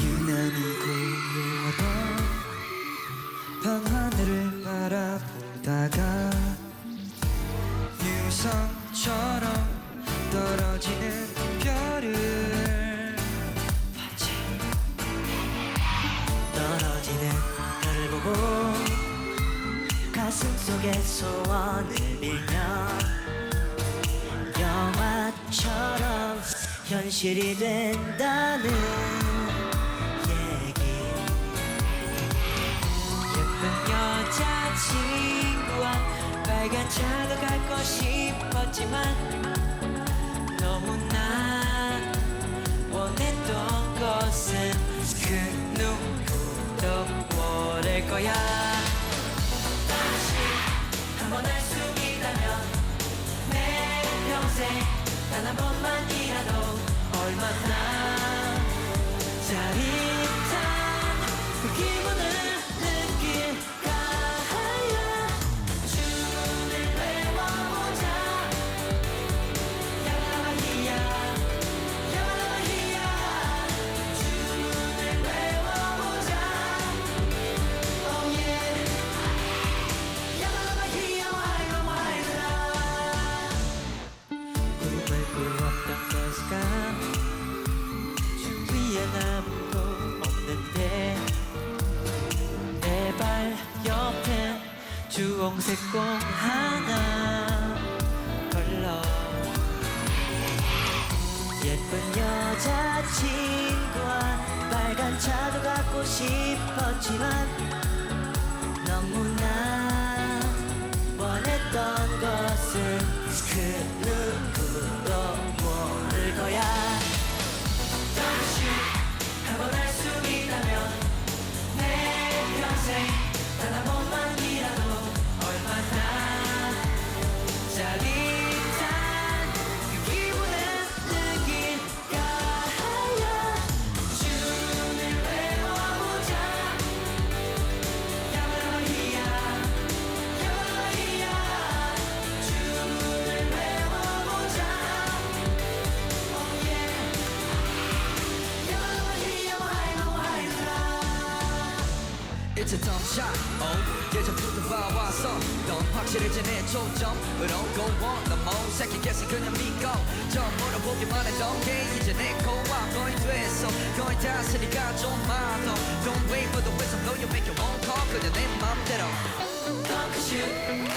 유난히 고요하던 밤하늘을 바라보다가 가슴 속에 소원을 빌며 영화처럼 현실이 된다는 얘기. 예쁜 여자친구와 빨간 차가 갖고 싶었지만 너무나 단한 번만이라도 얼마나 주홍색 공 하나 걸러. 예쁜 여자친구와 빨간 차도 갖고 싶었지만 너무 Shot, oh 예전부터 봐왔어 넌 확실해진 내 초점으로 go on 너무 새끼겠어 그냥 믿고 저 물어보기만 했던 게 이제 내 거와 거의 됐어 거의 다스리가 좀 많아 Don't wait for the whistle blow you make your own call 그냥 내 맘대로 Don't